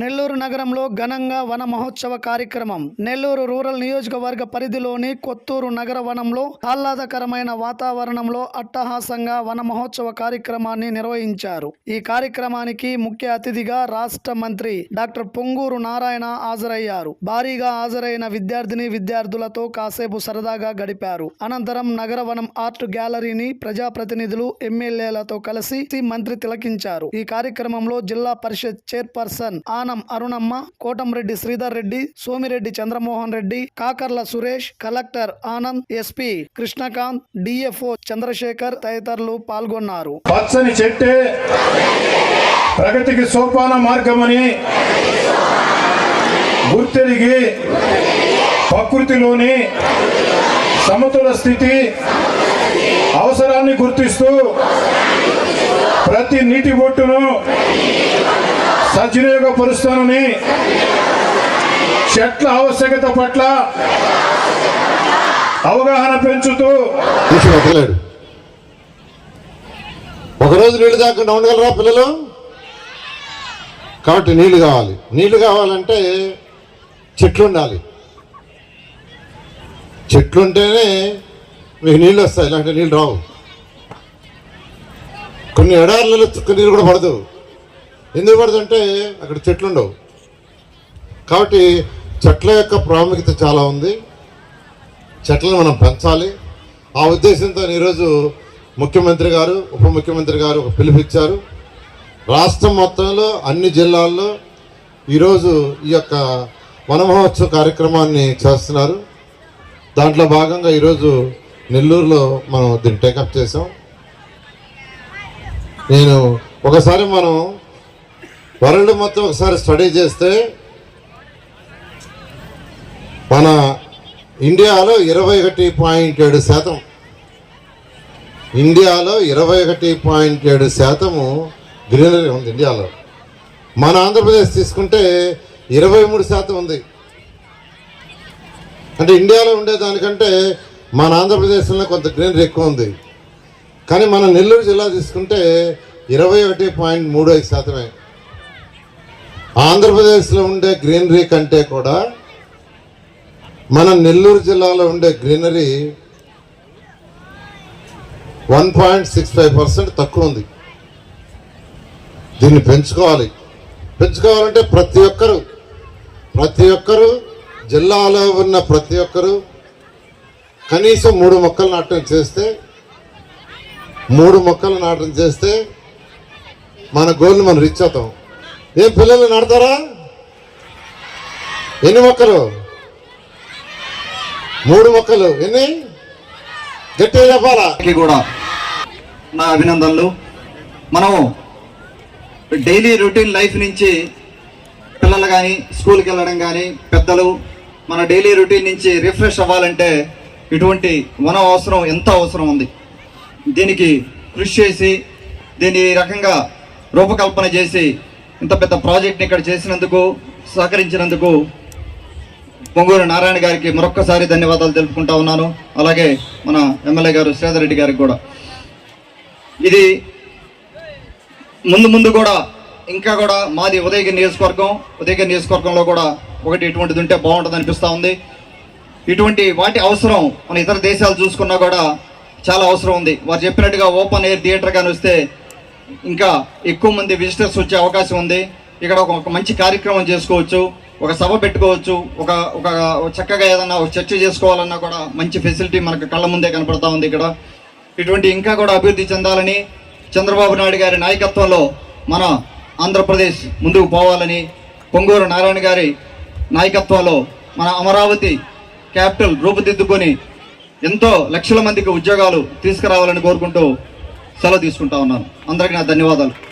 నెల్లూరు నగరంలో ఘనంగా వన మహోత్సవ కార్యక్రమం. నెల్లూరు రూరల్ నియోజకవర్గ పరిధిలోని కొత్తూరు నగర వనంలో ఆహ్లాదకరమైన వాతావరణంలో అట్టహాసంగా వన మహోత్సవ కార్యక్రమాన్ని నిర్వహించారు. ఈ కార్యక్రమానికి ముఖ్య అతిథిగా రాష్ట్ర మంత్రి డాక్టర్ పొంగూరు నారాయణ హాజరయ్యారు. భారీగా హాజరైన విద్యార్థిని విద్యార్థులతో కాసేపు సరదాగా గడిపారు. అనంతరం నగర వనం ఆర్ట్ గ్యాలరీని ప్రజాప్రతినిధులు ఎమ్మెల్యేలతో కలిసి మంత్రి తిలకించారు. ఈ కార్యక్రమంలో Zilla Parishad chairperson Anam Arunamma Kotamreddy Sridhar Reddy Somireddy Chandramohan Reddy Kakarla Suresh collector Anand SP Krishnakanth DFO Chandrasekhar తదితరులు పాల్గొన్నారు. పచ్చని చెట్టే ప్రగతికి సోపాన మార్గమని గుర్తెరిగి ప్రకృతిలోని సమతుల స్థితి అవసరాన్ని గుర్తిస్తూ ప్రతి నీటి బొట్టును సద్వినియోగపరుస్తానని చెట్ల ఆవశ్యకత పట్ల అవగాహన పెంచుతూ తీసి ఒకరోజు నీళ్ళు దాకా ఉండగలరా పిల్లలు? కాబట్టి నీళ్ళు కావాలి. నీళ్ళు కావాలంటే చెట్లు ఉండాలి చెట్లు ఉంటేనే మీకు నీళ్ళు వస్తాయి ఇలాంటి నీళ్ళు రావు. కొన్ని ఎడారులలో చుక్క నీళ్ళు కూడా పడదు. ఎందుకు పడుతుంటే అక్కడ చెట్లు ఉండవు. కాబట్టి చెట్ల యొక్క ప్రాముఖ్యత చాలా ఉంది. చెట్లను మనం పెంచాలి. ఆ ఉద్దేశంతో ఈరోజు ముఖ్యమంత్రి గారు ఉప ముఖ్యమంత్రి గారు ఒక పిలుపిచ్చారు రాష్ట్రం మొత్తంలో అన్ని జిల్లాల్లో ఈరోజు ఈ యొక్క వనమహోత్సవ కార్యక్రమాన్ని చేస్తున్నారు. దాంట్లో భాగంగా ఈరోజు నెల్లూరులో మనం దీన్ని టేకప్ చేసాం నేను ఒకసారి మనం వరల్డ్ మొత్తం ఒకసారి స్టడీ చేస్తే మన ఇండియాలో ఇరవై ఒకటి పాయింట్ ఏడు శాతం. ఇండియాలో ఇరవై ఒకటి పాయింట్ ఏడు శాతము గ్రీనరీ ఉంది ఇండియాలో. మన ఆంధ్రప్రదేశ్ తీసుకుంటే ఇరవై మూడు శాతం ఉంది. అంటే ఇండియాలో ఉండే దానికంటే మన ఆంధ్రప్రదేశ్లో కొంత గ్రీనరీ ఎక్కువ ఉంది. కానీ మన నెల్లూరు జిల్లా తీసుకుంటే ఇరవై ఒకటి పాయింట్ మూడు ఐదు శాతమే. ఆంధ్రప్రదేశ్లో ఉండే గ్రీనరీ కంటే కూడా మన నెల్లూరు జిల్లాలో ఉండే greenery one point six five percent తక్కువ ఉంది. దీన్ని పెంచుకోవాలి. పెంచుకోవాలంటే ప్రతి ఒక్కరు ప్రతి ఒక్కరు జిల్లాలో ఉన్న ప్రతి ఒక్కరు కనీసం మూడు మొక్కలు నాటం చేస్తే మూడు మొక్కలు నాటం చేస్తే మన గోల్ని మనం రీచ్ అవుతాం. ఏం పిల్లలు నడతారా? ఎన్ని మొక్కలు? మూడు మొక్కలు. ఎన్ని? గట్టిగా చెప్పాలా? కూడా నా అభినందనలు. మనము డైలీ రొటీన్ లైఫ్ నుంచి పిల్లలు కానీ స్కూల్కి వెళ్ళడం కానీ పెద్దలు మన డైలీ రొటీన్ నుంచి రిఫ్రెష్ అవ్వాలంటే ఇటువంటి వన అవసరం ఎంత అవసరం ఉంది? దీనికి కృషి చేసి దీన్ని ఈ రకంగా రూపకల్పన చేసి ఇంత పెద్ద ప్రాజెక్ట్ని ఇక్కడ చేసినందుకు సహకరించినందుకు పొంగూరు నారాయణ గారికి మరొక్కసారి ధన్యవాదాలు తెలుపుకుంటా ఉన్నాను. అలాగే మన ఎమ్మెల్యే గారు శ్రీధర్ రెడ్డి గారికి కూడా. ఇది ముందు ముందు కూడా ఇంకా కూడా మాది ఉదయగిరి నియోజకవర్గం. ఉదయగిరి నియోజకవర్గంలో కూడా ఒకటి ఇటువంటిది ఉంటే బాగుంటుంది అనిపిస్తూ ఉంది. ఇటువంటి వాటి అవసరం మన ఇతర దేశాలు చూసుకున్నా కూడా చాలా అవసరం ఉంది. వారు చెప్పినట్టుగా ఓపెన్ ఎయిర్ థియేటర్ కానీ వస్తే ఇంకా ఎక్కువ మంది విజిటర్స్ వచ్చే అవకాశం ఉంది. ఇక్కడ ఒక మంచి కార్యక్రమం చేసుకోవచ్చు. ఒక సభ పెట్టుకోవచ్చు. ఒక ఒక చక్కగా ఏదన్నా ఒక చర్చ చేసుకోవాలన్నా కూడా మంచి ఫెసిలిటీ మనకు కళ్ళ ముందే కనపడతా ఉంది ఇక్కడ. ఇటువంటి ఇంకా కూడా అభివృద్ధి చెందాలని చంద్రబాబు నాయుడు గారి నాయకత్వంలో మన ఆంధ్రప్రదేశ్ ముందుకు పోవాలని పొంగూరు నారాయణ గారి నాయకత్వంలో మన అమరావతి క్యాపిటల్ రూపుదిద్దుకొని ఎంతో లక్షల మందికి ఉద్యోగాలు తీసుకురావాలని కోరుకుంటూ సెలవు తీసుకుంటా ఉన్నాను. అందరికీ నా ధన్యవాదాలు.